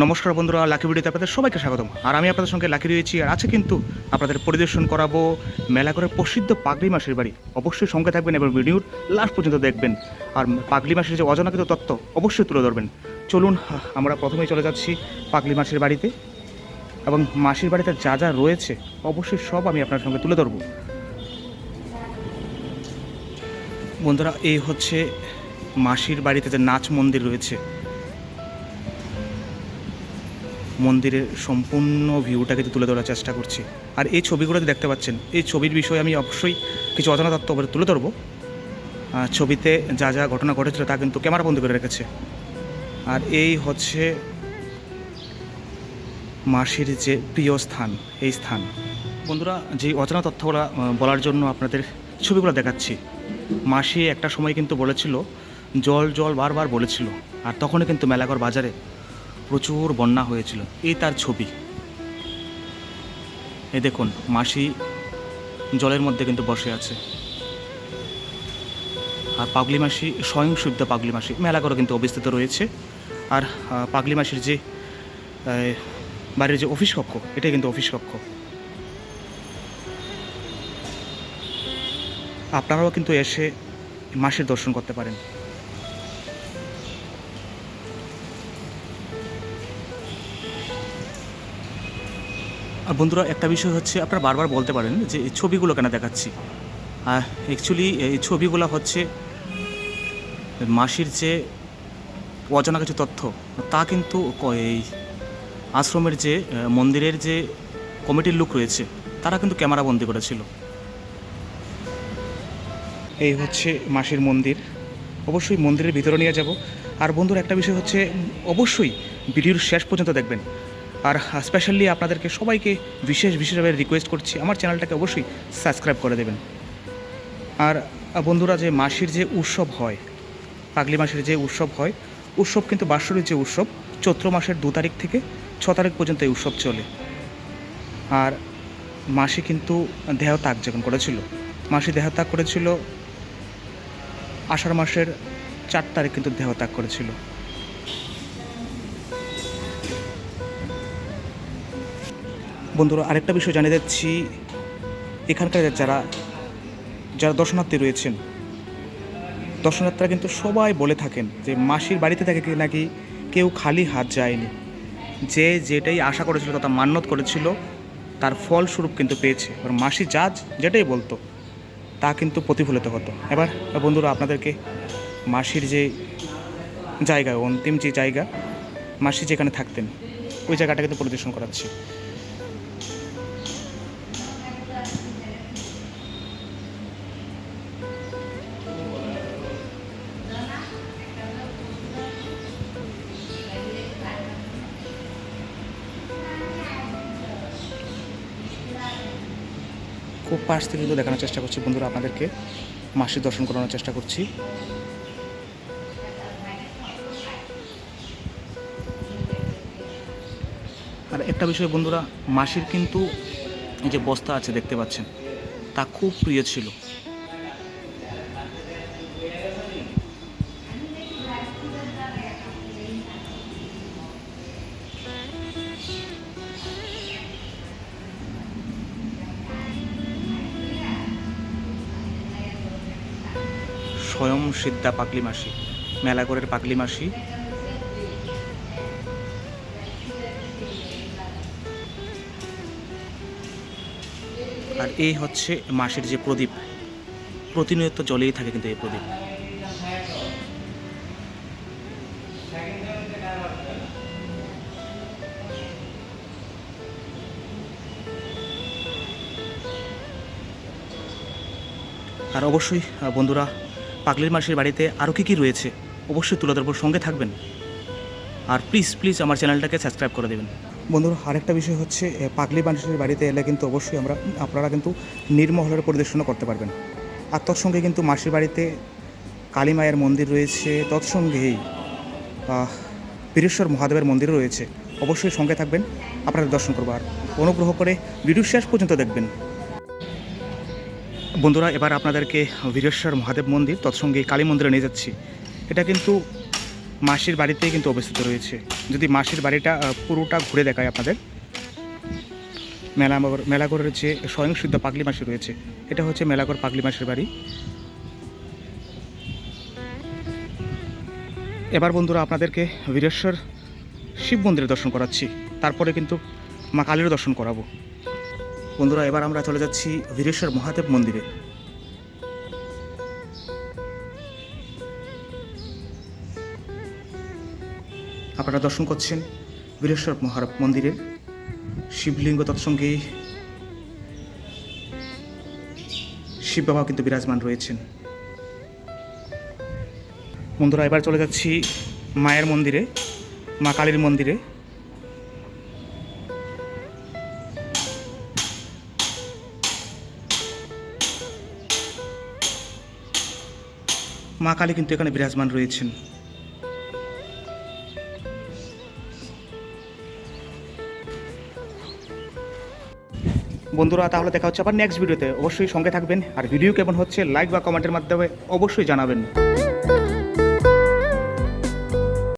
নমস্কার বন্ধুরা, লাকি ভিডিওতে আপনাদের সবাইকে স্বাগতম। আর আমি আপনাদের সঙ্গে লাকি রয়েছি, আর আছে কিন্তু আপনাদের পরিদর্শন করাবো মেলাঘরের প্রসিদ্ধ পাগলি মাসির বাড়ি। অবশ্যই সঙ্গে থাকবেন এবং ভিডিওর লাস্ট পর্যন্ত দেখবেন। আর পাগলি মাসির যে অজানাকৃত তত্ত্ব, অবশ্যই তুলে ধরবেন। চলুন আমরা প্রথমেই চলে যাচ্ছি পাগলি মাসির বাড়িতে। এবং মাসির বাড়িতে যা যা রয়েছে, অবশ্যই সব আমি আপনার সঙ্গে তুলে ধরবো। বন্ধুরা, এই হচ্ছে মাসির বাড়িতে যে নাচ মন্দির রয়েছে মন্দিরের সম্পূর্ণ ভিউটাকে তুলে ধরার চেষ্টা করছি। আর এই ছবিগুলোতে দেখতে পাচ্ছেন, এই ছবির বিষয়ে আমি অবশ্যই কিছু অজানা তত্ত্ব তুলে ধরবো। ছবিতে যা যা ঘটনা ঘটেছিল তা কিন্তু ক্যামেরা বন্দি করে রেখেছে। আর এই হচ্ছে মাসির যে প্রিয় স্থান, এই স্থান। বন্ধুরা, যে অজানা তথ্যগুলো বলার জন্য আপনাদের ছবিগুলো দেখাচ্ছি। মাসি একটা সময় কিন্তু বলেছিল, জল জল বারবার বলেছিল। আর তখনই কিন্তু মেলাঘর বাজারে প্রচুর বন্যা হয়েছিল। এই তার ছবি। এ দেখুন, মাসি জলের মধ্যে কিন্তু বসে আছে। আর পাগলি মাসি স্বয়ং শুদ্ধ পাগলি মাসি মেলাঘরও কিন্তু অবস্থিত রয়েছে। আর পাগলি মাসির যে বাড়ির যে অফিস কক্ষ, এটাই কিন্তু অফিস কক্ষ। আপনারাও কিন্তু এসে মাসির দর্শন করতে পারেন। বন্ধুরা, একটা বিষয় হচ্ছে আপনারা বারবার বলতে পারেন যে এই ছবিগুলো কেন দেখাচ্ছি। অ্যাকচুয়ালি এই ছবিগুলো হচ্ছে মাসির যে অজানা কিছু তথ্য, তা কিন্তু এই আশ্রমের যে মন্দিরের যে কমিটির লোক রয়েছে, তারা কিন্তু ক্যামেরা বন্দি করেছিল। এই হচ্ছে মাসির মন্দির। অবশ্যই মন্দিরের ভিতরে নিয়ে যাব। আর বন্ধুর, একটা বিষয় হচ্ছে, অবশ্যই ভিডিওর শেষ পর্যন্ত দেখবেন। আর স্পেশালি আপনাদেরকে সবাইকে বিশেষ বিশেষভাবে রিকোয়েস্ট করছি, আমার চ্যানেলটাকে অবশ্যই সাবস্ক্রাইব করে দেবেন। আর বন্ধুরা, যে মাসির যে উৎসব হয়, পাগলি মাসের যে উৎসব হয়, উৎসব কিন্তু বাৎসরিক যে উৎসব, চৈত্র মাসের দু তারিখ থেকে ছ তারিখ পর্যন্ত এই উৎসব চলে। আর মাসি কিন্তু দেহত্যাগ যখন করেছিল, মাসি দেহত্যাগ করেছিল, আষাঢ় মাসের চার তারিখ কিন্তু দেহত্যাগ করেছিল। বন্ধুরা, আরেকটা বিষয় জানিয়ে যাচ্ছি এখানকার যারা যারা দর্শনার্থী রয়েছেন, দর্শনার্থীরা কিন্তু সবাই বলে থাকেন যে মাসির বাড়িতে থেকে নাকি কেউ খালি হাত যায়নি। যে যেটাই আশা করেছিল, তথা মান্যত করেছিল, তার ফলস্বরূপ কিন্তু পেয়েছে। এবার মাসি যা যেটাই বলতো, তা কিন্তু প্রতিফলিত হতো। এবার, বন্ধুরা, আপনাদেরকে মাসির যে জায়গা, অন্তিম যে জায়গা, মাসি যেখানে থাকতেন, ওই জায়গাটা কিন্তু পরিদর্শন করাচ্ছি। খুব পাশ থেকে কিন্তু দেখানোর চেষ্টা করছি বন্ধুরা আপনাদেরকে। মাসি দর্শন করানোর চেষ্টা করছি। আর একটা বিষয় বন্ধুরা, মাসির কিন্তু যে বস্তা আছে দেখতে পাচ্ছেন, তা খুব প্রিয় ছিল। স্বয়ং সিদ্ধা পাগলি মাসি মেলাগড়ের পাগলি মাসি আর এই হচ্ছে মাসের যে প্রদীপ, প্রতিনিয়ত জ্বলেই থাকে কিন্তু এই প্রদীপ। আর অবশ্যই বন্ধুরা পাগলির মাসির বাড়িতে আরও কী কী রয়েছে, অবশ্যই তুলে ধরবো, সঙ্গে থাকবেন। আর প্লিজ প্লিজ আমার চ্যানেলটাকে সাবস্ক্রাইব করে দেবেন। বন্ধুরা, আরেকটা বিষয় হচ্ছে পাগলি মানুষের বাড়িতে এলে কিন্তু অবশ্যই আমরা, আপনারা কিন্তু নির্মহলের পরিদর্শনও করতে পারবেন। আর তৎসঙ্গে কিন্তু মাসির বাড়িতে কালী মায়ের মন্দির রয়েছে, তৎসঙ্গেই বীরেশ্বর মহাদেবের মন্দির রয়েছে। অবশ্যই সঙ্গে থাকবেন আপনারা দর্শন করব। আর অনুগ্রহ করে ভিডিও শেষ পর্যন্ত দেখবেন। বন্ধুরা, এবার আপনাদেরকে বীরেশ্বর মহাদেব মন্দির, তৎসঙ্গে কালী মন্দিরে নিয়ে যাচ্ছি। এটা কিন্তু মাসির বাড়িতেই কিন্তু অবস্থিত রয়েছে। যদি মাসির বাড়িটা পুরোটা ঘুরে দেখায় আপনাদের। মেলাগড় মেলাগড়ের যে স্বয়ংসিদ্ধ পাগলি মাসি রয়েছে, এটা হচ্ছে মেলাগড় পাগলি মাসির বাড়ি। এবার বন্ধুরা, আপনাদেরকে বীরেশ্বর শিব মন্দিরে দর্শন করাচ্ছি। তারপরে কিন্তু মা কালীর দর্শন করাবো। বন্ধুরা, এবার আমরা চলে যাচ্ছি বীরেশ্বর মহাদেব মন্দিরে। আপনারা দর্শন করছেন বীরেশ্বর মহাদেব মন্দিরের শিবলিঙ্গ তৎসঙ্গে শিব বাবা কিন্তু বিরাজমান রয়েছেন। বন্ধুরা, এবার চলে যাচ্ছি মায়ের মন্দিরে, মা কালীর মন্দিরে। মা কালী কিন্তু এখানে বিরাজমান রয়েছেন। বন্ধুরা, তাহলে দেখা হচ্ছে আবার নেক্সট ভিডিওতে অবশ্যই সঙ্গে থাকবেন। আর ভিডিও কেমন হচ্ছে লাইক বা কমেন্টের মাধ্যমে অবশ্যই জানাবেন।